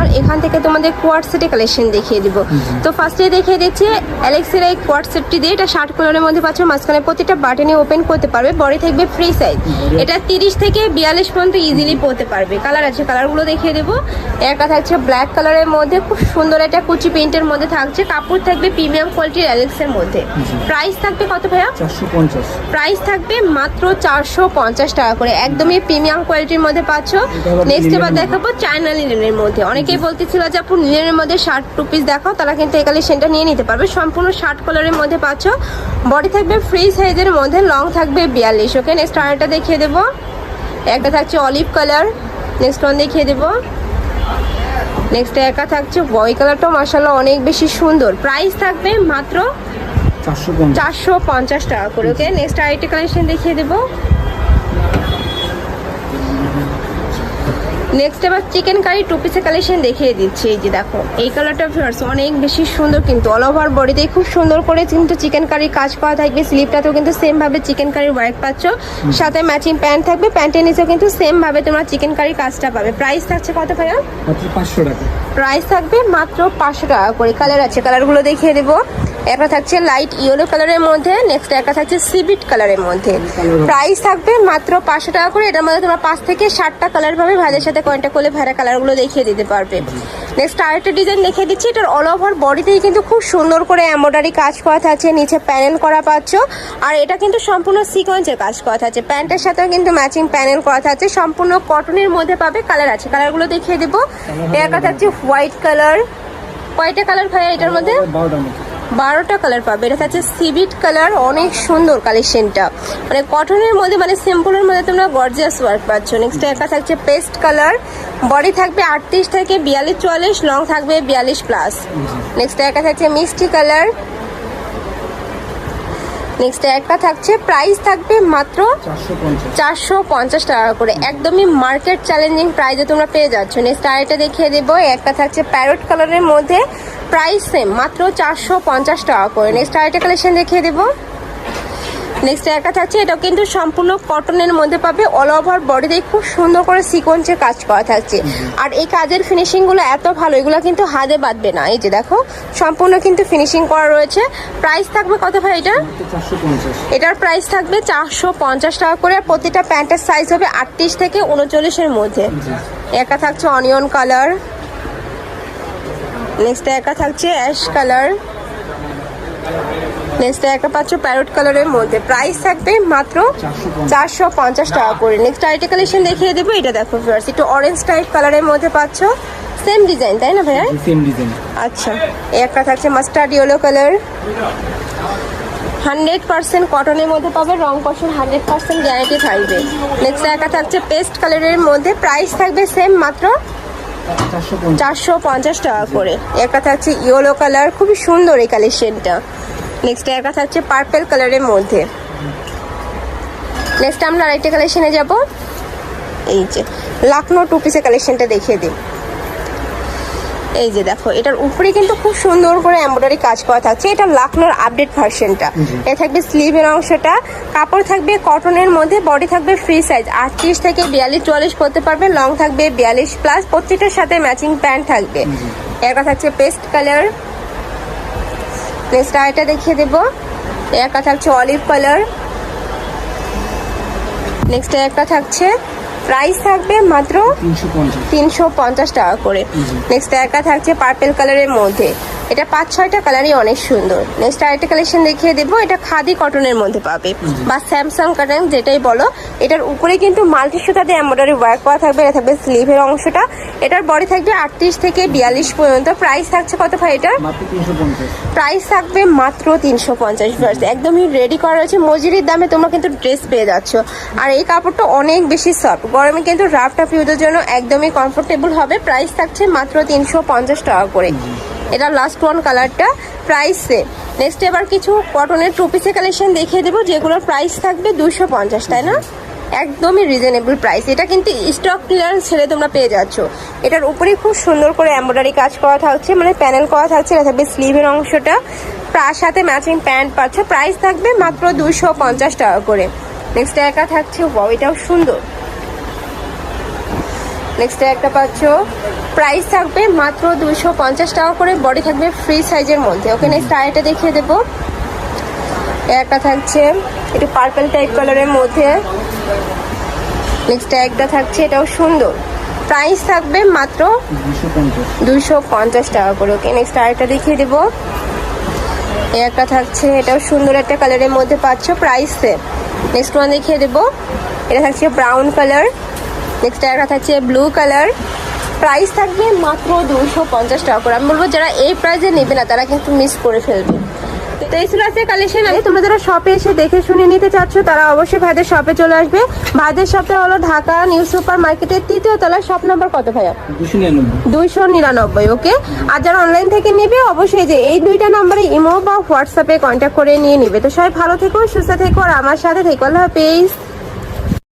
আর এখান থেকে তোমাদের কোয়ার্ড সেটে কালেকশন দেখিয়ে দিব। তো ফার্স্টে দেখিয়ে দিচ্ছি অ্যালেক্সের এই কোয়ার্ড সেটটি দিয়ে এটা শার্ট কালারের মধ্যে পাচ্ছ মাঝখানে প্রতিটা বাটনে ওপেন করতে পারবে বডি থাকবে ফ্রি সাইজ এটা তিরিশ থেকে বিয়াল্লিশ পর্যন্ত ইজিলি পরতে পারবে। কালার আছে কালারগুলো দেখিয়ে দেবো। একটা থাকছে ব্ল্যাক কালারের মধ্যে খুব সুন্দর একটা কুচি প্রিন্টের মধ্যে থাকছে। কাপড় থাকবে প্রিমিয়াম কোয়ালিটির অ্যালেক্সের মধ্যে। প্রাইস থাকবে কত ভাইয়া? প্রাইস থাকবে মাত্র চারশো পঞ্চাশ টাকা করে। একদমই প্রিমিয়াম কোয়ালিটির মধ্যে পাচ্ছ। নেক্সট এবার দেখাবো চায়না লিনের মধ্যে। অনেকেই বলতেছিল যে আপু লিনেনের মধ্যে শার্ট টু পিস দেখাও তারা কিন্তু এই কালেকশনটা নিয়ে নিতে পারবে। সম্পূর্ণ শার্ট কালারের মধ্যে পাচ্ছ। বডি থাকবে ফ্রি সাইজের মধ্যে লং থাকবে বিয়াল্লিশ ওকে নেক্সট আরেকটা দেখিয়ে দেবো। একটা থাকছে অলিভ কালার নেক্সট ওয়ান দেখিয়ে দেবো। নেক্সট একা থাকছে বয় কালারটাও মাসাল্লাহ অনেক বেশি সুন্দর। প্রাইস থাকবে মাত্র চারশো পঞ্চাশ। টাকা করে ওকে নেক্সট আরেকটি কালেকশন দেখিয়ে দেবো। নেক্সট এবার চিকেন কারি টু পিসের কালেকশন দেখিয়ে দিচ্ছি। এই যে দেখো এই কালারটা ভিউয়ার্স অনেক বেশি সুন্দর কিন্তু অল ওভার বডিতে খুব সুন্দর করে কিন্তু চিকেন কারির কাজ করা থাকবে। স্লিপটাতেও কিন্তু সেম ভাবে চিকেন কারির ওয়ার্ক পাচ্ছ সাথে ম্যাচিং প্যান্ট থাকবে। প্যান্টের নিচেও কিন্তু সেম ভাবে তোমরা চিকেন কারির কাজটা পাবে। প্রাইস থাকছে কত ভাইয়া? পাঁচশো টাকা। প্রাইস থাকবে মাত্র পাঁচশো টাকা করে। কালার আছে কালারগুলো দেখিয়ে দেবো। একটা থাকছে লাইট ইয়েলো কালারের মধ্যে নেক্সট একটা থাকছে সিবিট কালারের মধ্যে। প্রাইস থাকবে মাত্র পাঁচশো টাকা করে, এটার মধ্যে তোমরা পাঁচ থেকে ষাটটা কালার পাবে, ভাইদের সাথে কয়েকটা করলে ভাইরা কালারগুলো দেখিয়ে দিতে পারবে। নেক্সট আরেকটা ডিজাইন দেখিয়ে দিচ্ছি, এটার অল ওভার বডিতেই কিন্তু খুব সুন্দর করে এমব্রয়ডারি কাজ করা থাকছে, নিচে প্যানেল করা পাচ্ছ। আর এটা কিন্তু সম্পূর্ণ সিকোয়েন্সের কাজ করা থাকছে প্যান্টের সাথেও কিন্তু ম্যাচিং প্যানেল করা থাকছে, সম্পূর্ণ কটনের মধ্যে পাবে কালার আছে কালারগুলো দেখিয়ে দেবো। একটা থাকছে হোয়াইট কালার কয়টা কালার ভাইয়া এটার মধ্যে? বারোটা কালার পাবে। এটা থাকছে সিভিট কালার অনেক সুন্দর কালেকশনটা মানে কটনের মধ্যে মানে সিম্পলের মধ্যে তোমরা গর্জিয়াস ওয়ার্ক পাচ্ছ। নেক্সট একা থাকছে পেস্ট কালার বডি থাকবে আটত্রিশ থেকে বিয়াল্লিশ চুয়াল্লিশ লং থাকবে বিয়াল্লিশ প্লাস নেক্সট একা থাকছে মিষ্টি কালার নেক্সট একটা থাকছে প্রাইস থাকবে মাত্র চারশো পঞ্চাশ। চারশো পঞ্চাশ টাকা করে। একদমই মার্কেট চ্যালেঞ্জিং প্রাইসে তোমরা পেয়ে যাচ্ছ। নেক্সট আরেকটা দেখিয়ে দেবো। একটা থাকছে প্যারট কালারের মধ্যে। প্রাইস সেম মাত্র চারশো পঞ্চাশ টাকা করে। নেক্সট আরেকটা কালেকশন দেখিয়ে দেবো। নেক্সট একটা থাকছে এটাও কিন্তু সম্পূর্ণ কটনের মধ্যে পাবে। অল ওভার বডিতে খুব সুন্দর করে সিকোয়েন্সের কাজ করা থাকছে। আর এই কাজের ফিনিশিংগুলো এত ভালো এগুলো কিন্তু হাতে বাঁধবে না। এই যে দেখো সম্পূর্ণ কিন্তু ফিনিশিং করা রয়েছে। প্রাইস থাকবে কত ভাই এটা? এটার প্রাইস থাকবে চারশো পঞ্চাশ টাকা করে। আর প্রতিটা প্যান্টের সাইজ হবে আটত্রিশ থেকে উনচল্লিশের মধ্যে। একা থাকছে অনিয়ন কালার নেক্সট একা থাকছে অ্যাশ কালার নেক্সট একা পাচ্ছ প্যারট কালারের মধ্যে। প্রাইস থাকবে মাত্র চারশো পঞ্চাশ টাকা করে। নেক্সট আইটি কালেকশন দেখিয়ে দেবো। এটা দেখো ভিউয়ার্স একটু অরেঞ্জ টাইপ কালারের মধ্যে পাচ্ছ। সেম ডিজাইন তাই না ভাইয়া? সেম ডিজাইন আচ্ছা এই একটা থাকছে mustard yellow colour hundred percent কটনের মধ্যে পাবে রং কষের হান্ড্রেড পার্সেন্ট গ্যারান্টি থাকবে। নেক্সট একটা থাকছে পেস্ট কালারের মধ্যে। প্রাইস থাকবে সেম মাত্র চারশো পঞ্চাশ। টাকা করে। একটা থাকছে ইয়েলো কালার, খুবই সুন্দর এই কালেকশনটা। নেক্সট একটা থাকছে পার্পেল কালারের মধ্যে। নেক্সট আমরা আরেকটা কালেকশনে যাব। এই যে লাকনো টু পিসের কালেকশনটা দেখিয়ে দিই। এই যে দেখো এটার উপরে কিন্তু খুব সুন্দর করে এমব্রয়ডারি কাজ করা থাকছে। এটা লাকনোর আপডেট ভার্সনটা এটা থাকবে স্লিভের অংশটা। কাপড় থাকবে কটনের মধ্যে বডি থাকবে ফ্রি সাইজ আটত্রিশ থেকে বিয়াল্লিশ চুয়াল্লিশ করতে পারবে লং থাকবে বিয়াল্লিশ প্লাস প্রত্যেকটার সাথে ম্যাচিং প্যান্ট থাকবে। একটা থাকছে পেস্ট কালার নেক্সট আরেকটা দেখিয়ে দেবো। একটা থাকছে অলিভ কালার নেক্সট একটা থাকছে প্রাইস থাকবে মাত্র তিনশো পঞ্চাশ। টাকা করে। নেক্সট একা থাকছে পার্পেল কালারের মধ্যে। এটা পাঁচ ছয়টা কালারই অনেক সুন্দর। নেক্সট আরেকটা কালেকশন দেখিয়ে দেবো এটা খাদি কটনের মধ্যে পাবে। বা স্যামসাং কটন যেটাই বলো। এটার উপরে কিন্তু মাল্টি সুতাতে এমব্রয়ডারি ওয়ার্ক করা থাকবে এটা থাকবে স্লিভের অংশটা। এটার বডি থাকবে আটত্রিশ থেকে বিয়াল্লিশ পর্যন্ত। প্রাইস থাকছে কত ভাই এটার? পঞ্চাশ। প্রাইস থাকবে মাত্র তিনশো পঞ্চাশ ভার্স একদমই রেডি করা রয়েছে। মজুরির দামে তোমরা কিন্তু ড্রেস পেয়ে যাচ্ছ। আর এই কাপড়টা অনেক বেশি সফট গরমে কিন্তু রাফ টাফ ইউজের জন্য একদমই কমফোর্টেবল হবে। প্রাইস থাকছে মাত্র তিনশো পঞ্চাশ টাকা করে। এটা লাস্ট ওয়ান কালারটা প্রাইস সেম নেক্সট এবার কিছু কটনের টু পিসের কালেকশন দেখিয়ে দেবো, যেগুলোর প্রাইস থাকবে দুশো পঞ্চাশ, তাই না? একদমই রিজনেবল প্রাইস এটা কিন্তু স্টক ক্লিয়ারেন্স ছেড়ে তোমরা পেয়ে যাচ্ছ। এটার উপরে খুব সুন্দর করে এমব্রয়ডারি কাজ করা থাকছে মানে প্যানেল করা থাকছে, এটা থাকবে স্লিভের অংশটা। তার সাথে ম্যাচিং প্যান্ট পাচ্ছ প্রাইস থাকবে মাত্র দুশো পঞ্চাশ টাকা করে। নেক্সট একা থাকছে ওয়াও এটাও সুন্দর। নেক্সট একটা পাচ্ছ। প্রাইস থাকবে মাত্র দুশো পঞ্চাশ টাকা করে বডি থাকবে ফ্রি সাইজের মধ্যে। ওকে নেক্সট আরেকটা দেখিয়ে দেবো। এ একটা থাকছে, একটু পার্পল টাইপ কালারের মধ্যে। নেক্সট একটা থাকছে, এটাও সুন্দর। প্রাইস থাকবে মাত্র দুশো পঞ্চাশ টাকা করে। ওকে নেক্সট আরেকটা দেখিয়ে দেবো। এই একটা থাকছে, এটাও সুন্দর একটা কালারের মধ্যে পাচ্ছ প্রাইস নেক্সট ওয়ান দেখিয়ে দেবো। এটা থাকছে ব্রাউন কালার নেক্সট একটা থাকছে ব্লু কালার প্রাইস থাকবে মাত্র দুশো পঞ্চাশ টাকা করে। আমি বলব যারা এই প্রাইসে নেবে না তারা কিন্তু মিস করে ফেলবে। তো এই ছিল আজকে কালেকশন আমি তোমরা যারা শপে এসে দেখে শুনে নিতে চাচ্ছ তারা অবশ্যই ভাইদের শপে চলে আসবে। ভাইদের শপে হলো ঢাকা নিউ সুপার মার্কেটের তৃতীয় তলার শপ নাম্বার কত ভাইয়া? দুইশো নিরানব্বই। ওকে আর যারা অনলাইন থেকে নেবে অবশ্যই যে এই দুইটা নাম্বারে ইমো বা হোয়াটসঅ্যাপে কন্ট্যাক্ট করে নিয়ে নিবে। তো সবাই ভালো থেকো সুস্থ থেকো আর আমার সাথে থেকো। আল্লাহ হাফেজ।